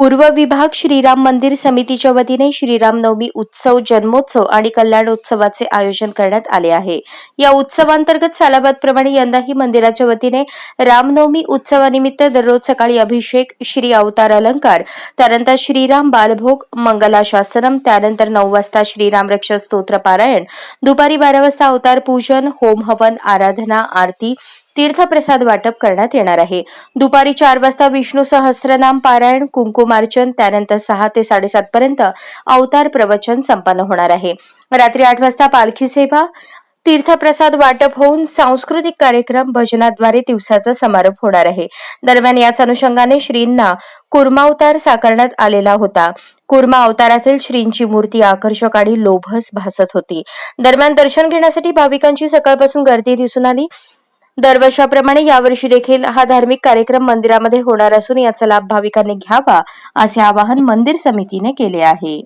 पूर्व विभाग श्रीराम मंदिर समितीच्या वतीने श्रीराम नवमी उत्सव जन्मोत्सव आणि कल्याणोत्सवाचे आयोजन करण्यात आले आहे. या उत्सवांतर्गत सालाबादप्रमाणे यंदाही मंदिराच्या वतीने रामनवमी उत्सवानिमित्त दररोज सकाळी अभिषेक श्री अवतार अलंकार त्यानंतर श्रीराम बालभोग मंगलाशासनम त्यानंतर नऊ वाजता श्रीराम रक्षा स्तोत्र पारायण दुपारी बारा वाजता अवतार पूजन होम हवन आराधना आरती तीर्थप्रसाद वाटप करण्यात येणार आहे. दुपारी चार वाजता विष्णू सहस्त्रनाम पारायण कुंकुमार्चन त्यानंतर सहा ते साडेसात पर्यंत अवतार प्रवचन संपन्न होणार आहे. रात्री आठ वाजता पालखी सेवा तीर्थप्रसाद वाटप होऊन सांस्कृतिक कार्यक्रम भजनाद्वारे दिवसाचा समारोप होणार आहे. दरम्यान याच अनुषंगाने श्रींना कुर्मावतार साकारण्यात आलेला होता. कुर्मा अवतारातील श्रींची मूर्ती आकर्षक आणि लोभस भासत होती. दरम्यान दर्शन घेण्यासाठी भाविकांची सकाळपासून गर्दी दिसून आली. दरवर्षाप्रमाणे यावर्षी देखील हा धार्मिक कार्यक्रम मंदिरामध्ये होणार असून याचा लाभ भाविकांनी घ्यावा असे आवाहन मंदिर समितीने केले आहे.